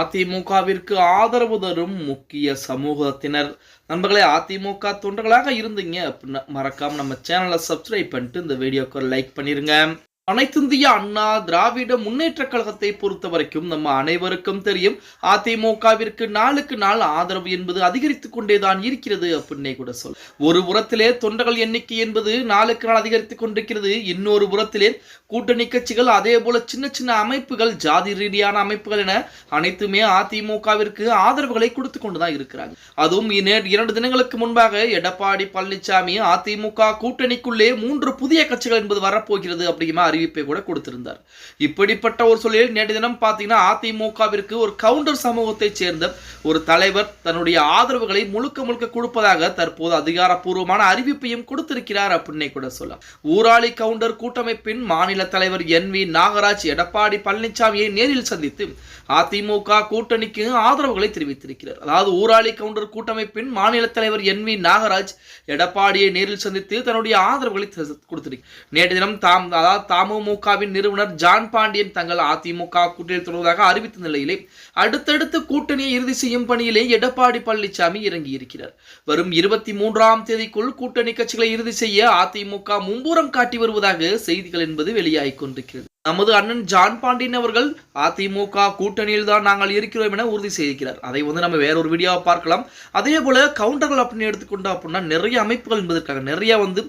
அதிமுகவிற்கு ஆதரவு தரும் முக்கிய சமூகத்தினர். நண்பர்களே அதிமுக தொண்டர்களாக இருந்தீங்க அப்படின்னா மறக்காம நம்ம சேனலை சப்ஸ்கிரைப் பண்ணிட்டு இந்த வீடியோக்கு லைக் பண்ணிருங்க. அனைத்திந்திய அண்ணா திராவிட முன்னேற்ற கழகத்தை பொறுத்த வரைக்கும் நம்ம அனைவருக்கும் தெரியும் அதிமுகவிற்கு நாளுக்கு நாள் ஆதரவு என்பது அதிகரித்து கொண்டேதான் இருக்கிறது அப்படின்னே கூட சொல். ஒரு புறத்திலே தொண்டர்கள் எண்ணிக்கை என்பது நாளுக்கு நாள் அதிகரித்துக் கொண்டிருக்கிறது. இன்னொரு புறத்திலே கூட்டணி கட்சிகள் அதே போல சின்ன சின்ன அமைப்புகள் ஜாதி ரீதியான அமைப்புகள் என அனைத்துமே அதிமுகவிற்கு ஆதரவுகளை கொடுத்து கொண்டுதான் இருக்கிறாங்க. அதுவும் இரண்டு தினங்களுக்கு முன்பாக எடப்பாடி பழனிசாமி அதிமுக கூட்டணிக்குள்ளே மூன்று புதிய கட்சிகள் என்பது வரப்போகிறது அப்படிமா அறிவிப்பை கூட கொடுத்திருந்தார். இப்படிப்பட்ட ஒரு சூழலில் நேற்று தினம் பார்த்தீங்கன்னா அதிமுகவிற்கு ஒரு கவுண்டர் சமூகத்தைச் சேர்ந்த ஒரு தலைவர் தன்னுடைய ஆதரவுகளை முழுக்க முழுக்க கொடுப்பதாக தற்போது அதிகாரப்பூர்வமான அறிவிப்பையும் கொடுத்திருக்கிறார் அப்படின்னே கூட சொல்லலாம். ஊராளி கவுண்டர் கூட்டமைப்பின் மாநில தலைவர் என் வி நாகராஜ் எடப்பாடி பழனிசாமியை நேரில் சந்தித்து அதிமுக கூட்டணிக்கு ஆதரவுகளை தெரிவித்திருக்கிறார். அதாவது ஊராளி கவுண்டர் கூட்டமைப்பின் மாநில தலைவர் என் வி நாகராஜ் எடப்பாடியை நேரில் சந்தித்து தன்னுடைய ஆதரவுகளை கொடுத்திருக்கிறார். நேற்று தினம் தாம் அதாவது தாம் அமமுகவின் நிறுவனர் ஜான் பாண்டியன் தங்கள் அதிமுக கூட்டணியில் தொடர்வதாக அறிவித்த நிலையிலே அடுத்தடுத்து கூட்டணியை இறுதி செய்யும் பணியிலே எடப்பாடி பழனிசாமி இறங்கி இருக்கிறார் வரும் இருபத்தி மூன்றாம் தேதிக்குள் கூட்டணி கட்சிகளை இறுதி செய்ய அதிமுக மும்புறம் காட்டி வருவதாக செய்திகள் என்பது வெளியாகிக் கொண்டிருக்கிறது. நமது அண்ணன் ஜான் பாண்டியன் அவர்கள் அதிமுக கூட்டணியில் தான் நாங்கள் இருக்கிறோம் என உறுதி செய்திருக்கிறார். அதை வந்து நம்ம வேற ஒரு வீடியோவை பார்க்கலாம். அதே போல கவுண்டர்கள் அப்படின்னு எடுத்துக்கொண்டோம் அப்படின்னா நிறைய அமைப்புகள் என்பது இருக்காங்க நிறைய வந்து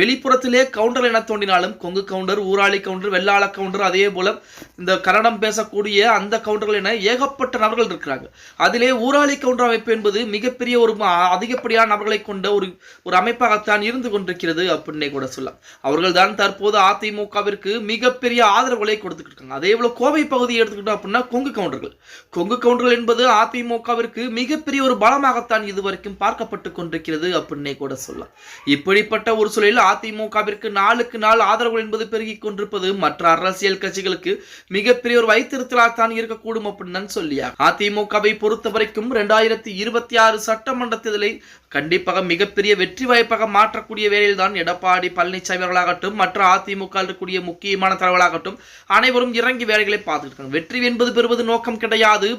வெளிப்புறத்திலே கவுண்டர் என தோண்டினாலும் கொங்கு கவுண்டர் ஊராளி கவுண்டர் வெள்ளாள கவுண்டர் அதே போல இந்த கன்னடம் பேசக்கூடிய அந்த கவுண்டர்கள் என ஏகப்பட்ட நபர்கள் இருக்கிறாங்க. அதிலே ஊராளி கவுண்டர் அமைப்பு என்பது மிகப்பெரிய ஒரு அதிகப்படியான நபர்களை கொண்ட ஒரு ஒரு அமைப்பாகத்தான் இருந்து கொண்டிருக்கிறது அப்படின்னே கூட சொல்லலாம். அவர்கள் தான் தற்போது அதிமுகவிற்கு மிகப்பெரிய ஆதரவுகளை கொடுத்துக்கிட்டு இருக்காங்க. அதே போல கோவை பகுதியை எடுத்துக்கிட்டோம் அப்படின்னா கொங்கு கவுண்டர்கள். கொங்கு கவுண்டர்கள் என்பது அதிமுகவிற்கு மிகப்பெரிய ஒரு பலமாகத்தான் இதுவரைக்கும் பார்க்கப்பட்டு கொண்டிருக்கிறது அப்படின்னே கூட சொல்லலாம். இப்படிப்பட்ட ஒரு சூழலில் அதிமுகவிற்கு நாளுக்கு நாள் ஆதரவு என்பது பெருகிக் கொண்டிருப்பது மற்ற அரசியல் கட்சிகளுக்கு மிகப்பெரிய ஒரு வைத்திருத்தலாகத்தான் இருக்கக்கூடும் அப்படின்னு தான் சொல்லியா. அதிமுகவை பொறுத்த வரைக்கும் ரெண்டாயிரத்தி இருபத்தி ஆறு சட்டமன்ற தேர்தலை கண்டிப்பாக மிகப்பெரிய வெற்றி வாய்ப்பாக மாற்றக்கூடிய வேலையில் தான் எடப்பாடி பழனிசாமி அவர்களாகட்டும் மற்ற அதிமுக இருக்கக்கூடிய முக்கியமான தலைவர்களாகட்டும் அனைவரும் இறங்கி வேலைகளை பார்த்துட்டு இருக்காங்க வெற்றி என்பது பெறுவது நோக்கம் கிடையாது.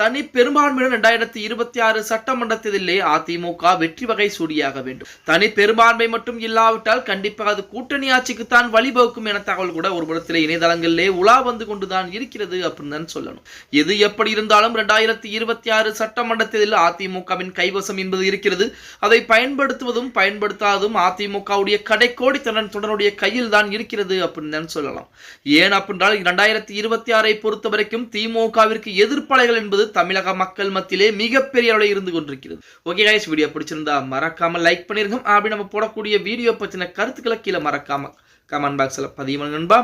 தனி பெரும்பான்மையுடன் ரெண்டாயிரத்தி இருபத்தி ஆறு சட்டமன்ற தேர்தலிலே அதிமுக வெற்றி வகை சூடியாக வேண்டும். தனி பெரும்பான்மை மட்டும் இல்லாவிட்டால் கண்டிப்பாக அது கூட்டணி ஆட்சிக்குத்தான் வழிவகுக்கும் என தகவல் கூட ஒரு புறத்தில் இணையதளங்களிலே உலா வந்து கொண்டுதான் இருக்கிறது அப்படின்னு தான் சொல்லணும். எது எப்படி இருந்தாலும் ரெண்டாயிரத்தி இருபத்தி ஆறு சட்டமன்ற தேர்தலில் அதிமுகவின் கைவசம் என்பது இருக்கிறது. அதை பயன்படுத்துவதும் பயன்படுத்தாததும் அதிமுகவுடைய கடைக்கோடி தன்னன் தொடருடைய கையில் தான் இருக்கிறது அப்படின்னு தான் சொல்லலாம். ஏன் அப்படின்றால் இரண்டாயிரத்தி இருபத்தி ஆறை பொறுத்த வரைக்கும் திமுகவிற்கு எதிர்ப்பலைகள் என்பது தமிழக மக்கள் மத்தியிலே மிகப்பெரிய அளவில் இருந்து கொண்டிருக்கிறது. ஓகே கைஸ் வீடியோ பிடிச்சிருந்தா மறக்காம லைக் பண்ணிருங்க. அப்படி நம்ம போடக்கூடிய வீடியோ பற்றின கருத்துக்களை கீழே மறக்காம கமெண்ட் பாக்ஸில் பதிவு நண்பா.